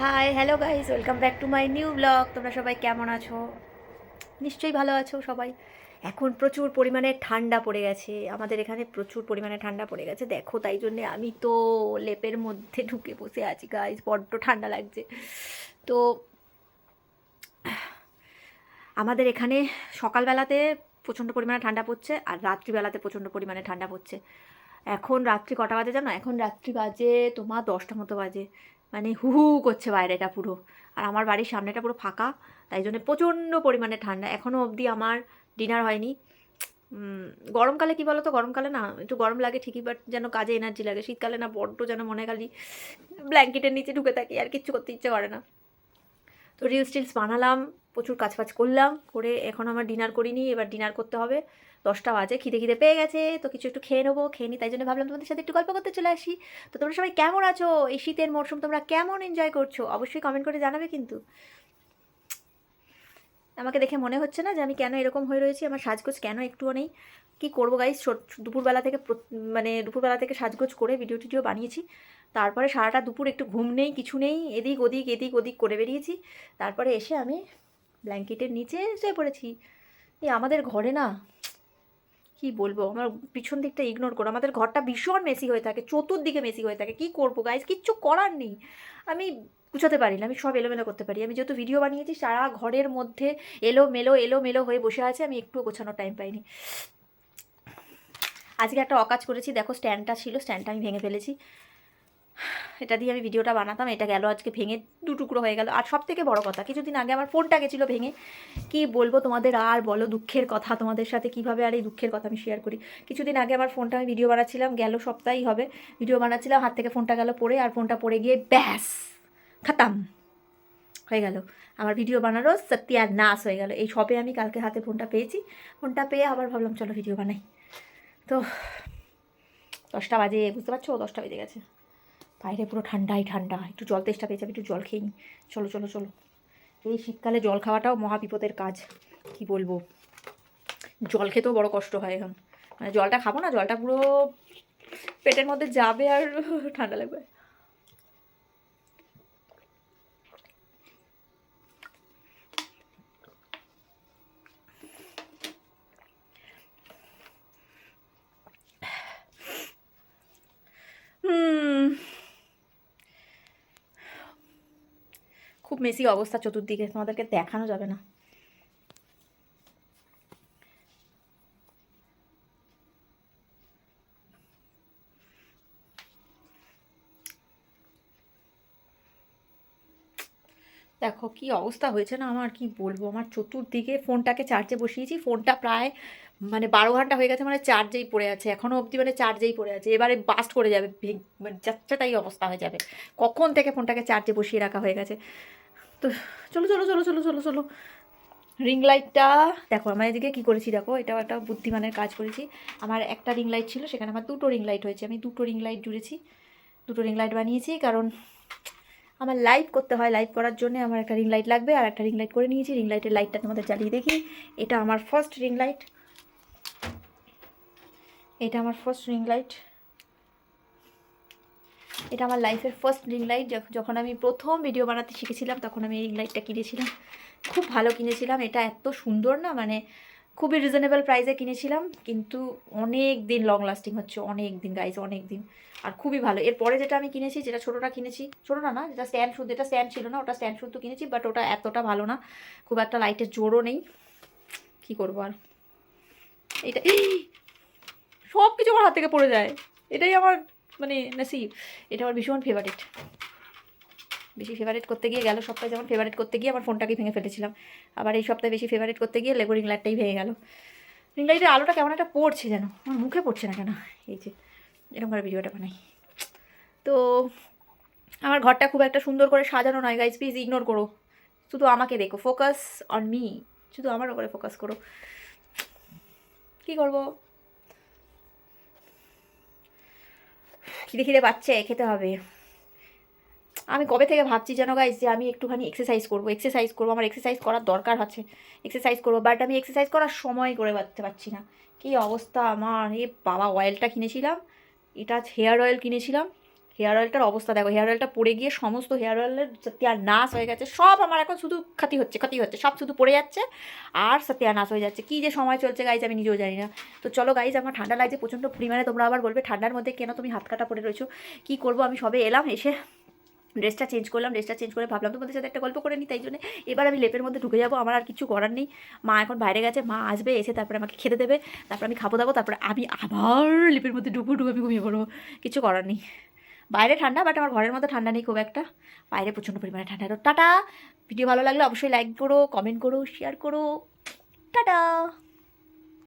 Hi hello guys welcome back to my new blog তোমরা সবাই কেমন আছো? নিশ্চয়ই ভালো আছো সবাই। এখন প্রচুর পরিমাণে ঠান্ডা পড়ে গেছে। আমাদের এখানে প্রচুর পরিমাণে ঠান্ডা পড়ে গেছে। দেখো, তাই জন্যে আমি তো লেপের মধ্যে ঢুকে বসে আছি গাইস বড্ড ঠান্ডা লাগছে। তো, আমাদের এখানে সকালবেলাতে প্রচণ্ড পরিমাণে ঠান্ডা পড়ছে আর রাত্রিবেলাতে প্রচণ্ড পরিমাণে ঠান্ডা পড়ছে। এখন রাত্রি কটা বাজে জানো? এখন রাত্রি বাজে তোমার দশটা মতো বাজে। মানে হু হু করছে বাইরেটা পুরো। আর আমার বাড়ির সামনেটা পুরো ফাঁকা, তাই জন্য প্রচণ্ড পরিমাণে ঠান্ডা। এখনও অবধি আমার ডিনার হয়নি। গরমকালে কি বলো তো গরমকালে না, একটু গরম লাগে ঠিকই বাট যেন কাজে এনার্জি লাগে। শীতকালে না বড্ড যেন মনে খালি ব্ল্যাঙ্কেটের নিচে ঢুকে থাকি, আর কিচ্ছু করতে ইচ্ছে করে না। তো রিলস টিলস বানালাম, প্রচুর কাজ ফাজ করলাম, করে এখন আমার ডিনার করিনি, এবার ডিনার করতে হবে। দশটা বাজে, খিদে খিদে পেয়ে গেছে, তো কিছু একটু খেয়ে নেব, খেয়ে নিই। তাই জন্য ভাবলাম তোমাদের সাথে একটু গল্প করতে চলে আসি। তো তোমরা সবাই কেমন আছো? এই শীতের মরশুম তোমরা কেমন এনজয় করছ? অবশ্যই কমেন্ট করে জানাবে কিন্তু। আমাকে দেখে মনে হচ্ছে না যে আমি কেন এরকম হয়ে রয়েছি, আমার সাজগোজ কেন একটুও নেই। কী করব গাইস দুপুরবেলা থেকে মানে দুপুরবেলা থেকে সাজগোজ করে ভিডিও টিডিও বানিয়েছি। তারপরে সারাটা দুপুর একটু ঘুম নেই, কিছু নেই, এদিক ওদিক এদিক ওদিক করে বেরিয়েছি। তারপরে এসে আমি ব্ল্যাঙ্কেটের নিচে শুয়ে পড়েছি। এই আমাদের ঘরে না কি বলব? আমার পিছন দিকটা ইগনোর করো। আমাদের ঘরটা ভীষণ মেসি হয়ে থাকে, চতুর্দিকে মেসি হয়ে থাকে। কি করব গাইজ কিচ্ছু করার নেই। আমি গুছাতে পারি না, আমি সব এলোমেলো করতে পারি। আমি যেহেতু ভিডিও বানিয়েছি, সারা ঘরের মধ্যে এলো মেলো এলো মেলো হয়ে বসে আছে, আমি একটুও গোছানোর টাইম পাইনি। আজকে একটা অকাজ করেছি। দেখো স্ট্যান্ডটা ছিল স্ট্যান্ডটা আমি ভেঙে ফেলেছি। এটা দিয়ে আমি ভিডিওটা বানাতাম, এটা গেল, আজকে ভেঙে দু টুকরো হয়ে গেল। আর সব থেকে বড় কথা, কিছুদিন আগে আমার ফোনটা গেছিল ভেঙে। কি বলব তোমাদের, আর বলো দুঃখের কথা তোমাদের সাথে, কীভাবে আর এই দুঃখের কথা আমি শেয়ার করি? কিছুদিন আগে আমার ফোনটা আমি ভিডিও বানাচ্ছিলাম, গেল সপ্তাহেই হবে। ভিডিও বানাচ্ছিলাম, হাত থেকে ফোনটা গেল পড়ে, আর ফোনটা পড়ে গিয়ে ব্যাস, খাতাম। হয়ে গেল। আমার ভিডিও বানানো সত্যি আর নাশ হয়ে গেল। এই সবে আমি কালকে হাতে ফোনটা পেয়েছি। ফোনটা পেয়ে আবার ভাবলাম, চলো ভিডিও বানাই। তো, দশটা বাজে, বুঝতে পারছ? দশটা বেজে গেছে। বাইরে পুরো ঠান্ডাই ঠান্ডা। একটু জল তেষ্টা পেয়ে যাবে, একটু জল খেয়ে নি। চলো চলো চলো। এই শীতকালে জল খাওয়াটাও মহাবিপদের কাজ, কি বলব? জল খেতেও বড় কষ্ট হয় এখন। মানে জলটা খাব না, জলটা পুরো পেটের মধ্যে যাবে আর ঠান্ডা লাগবে। খুব মেসি অবস্থা চতুর্দিকে, তোমাদেরকে দেখানো যাবে না। দেখো, কি অবস্থা হয়েছে না আমার, কি বলব? আমার চতুর্দিকে ফোনটাকে চার্জে বসিয়েছি, ফোনটা প্রায় মানে বারো ঘণ্টা হয়ে গেছে মানে চার্জেই পড়ে আছে। এখনও অবধি মানে চার্জেই পড়ে আছে। এবারে বাস্ট করে যাবে মানে যাচ্ছে তাই অবস্থা হয়ে যাবে। কখন থেকে ফোনটাকে চার্জে বসিয়ে রাখা হয়ে গেছে? তো চলো চলো চলো চলো চলো চলো। রিং লাইটটা দেখো, আমার এদিকে কী করেছি, দেখো, এটাও একটা বুদ্ধিমানের কাজ করেছি। আমার একটা রিং লাইট ছিল, সেখানে আমার দুটো রিং লাইট হয়েছে। আমি দুটো রিং লাইট জুড়েছি। দুটো রিং লাইট বানিয়েছি, কারণ আমার লাইভ করতে হয় লাইভ করার জন্য আমার একটা রিং লাইট লাগবে। আর একটা রিং লাইট করে নিয়েছি রিং লাইটের লাইটটা তোমাদের জ্বালিয়ে দেখি। এটা আমার ফার্স্ট রিং লাইট এটা আমার ফার্স্ট রিং লাইট এটা আমার লাইফের ফার্স্ট রিং লাইট যখন আমি প্রথম ভিডিও বানাতে শিখেছিলাম, তখন আমি এই রিং লাইটটা কিনেছিলাম। খুব ভালো কিনেছিলাম। এটা এত সুন্দর না মানে খুবই রিজনেবল প্রাইসে কিনেছিলাম। কিন্তু অনেক দিন লং লাস্টিং হচ্ছে। অনেক দিন গাইজ অনেক দিন। আর খুবই ভালো। এরপরে যেটা আমি কিনেছি, যেটা ছোটোটা কিনেছি ছোটোটা না না, যেটা স্ট্যান্ড শুদ্ধ এটা স্ট্যান্ড ছিল না, ওটা স্ট্যান্ড শুদ্ধ কিনেছি বাট ওটা এতটা ভালো না। খুব একটা লাইটের জোরও নেই। কী করব আর? এটা সব কিছু আমার হাত থেকে পড়ে যায়। এটাই আমার মানে নাসিব, এটা আমার ভীষণ ফেভারিট বেশি ফেভারিট করতে গিয়ে গেল সপ্তাহে, যেমন ফেভারিট করতে গিয়ে আমার ফোনটাকে ভেঙে ফেলেছিলাম। আবার এই সপ্তাহে বেশি ফেভারিট করতে গিয়ে লেগো রিং লাইটটাই ভেঙে গেল। রিং লাইটের আলোটা কেমন একটা পড়ছে যেন, আমার মুখে পড়ছে না কেন। এই যে, এরকম করে ভিডিওটা বানাই। তো আমার ঘরটা খুব একটা সুন্দর করে সাজানো নয় গাইজ প্লিজ ইগনোর করো। শুধু আমাকে দেখো ফোকাস অন মি শুধু আমার উপরে ফোকাস করো। কী করব? খিদে খিদে পাচ্ছে, খেতে হবে। আমি কবে থেকে ভাবছি যেন গাইজ যে আমি একটুখানি এক্সারসাইজ করব এক্সারসাইজ করব, আমার এক্সারসাইজ করার দরকার আছে। এক্সারসাইজ করব বাট আমি এক্সারসাইজ করার সময় করে পারতে পারছি না। কী অবস্থা আমার, এ বাবা অয়েলটা কিনেছিলাম, এটা হেয়ার অয়েল কিনেছিলাম। হেয়ার অয়েলটার অবস্থা দেখো, হেয়ার অয়েলটা পড়ে গিয়ে সমস্ত হেয়ার অয়েলের নাশ হয়ে গেছে, সব আমার এখন শুধু ক্ষতি হচ্ছে ক্ষতি হচ্ছে, সব শুধু পড়ে যাচ্ছে আর নাশ হয়ে যাচ্ছে। কী যে সময় চলছে গাইজ আমি নিজেও জানি না। তো চলো গাইজ আমার ঠান্ডা লাগছে প্রচণ্ড পরিমাণে, তোমরা আবার বলবে ঠান্ডার মধ্যে কেন তুমি হাত কাটা পড়ে রয়েছো? কী করব, আমি সবে এলাম, এসে ড্রেসটা চেঞ্জ করলাম ড্রেসটা চেঞ্জ করে ভাবলাম তোমাদের সাথে একটা গল্প করে নিই, তাই জন্য এবার আমি লেপের মধ্যে ঢুকে যাব, আমার আর কিছু করার নেই। মা এখন বাইরে গেছে, মা আসবে, এসে তারপরে আমাকে খেতে দেবে, তারপর আমি খাব দাবো, তারপরে আমি আবার লেপের মধ্যে ঢুকবো ঢুকে আমি ঘুমিয়ে পড়ব, কিছু করার নেই। বাইরে ঠান্ডা বাট আমার ঘরের মতো ঠান্ডা নেই খুব একটা। বাইরে প্রচণ্ড পরিমাণে ঠান্ডা। তো টাটা! ভিডিও ভালো লাগলে অবশ্যই লাইক করো কমেন্ট করো শেয়ার করো। টাটা!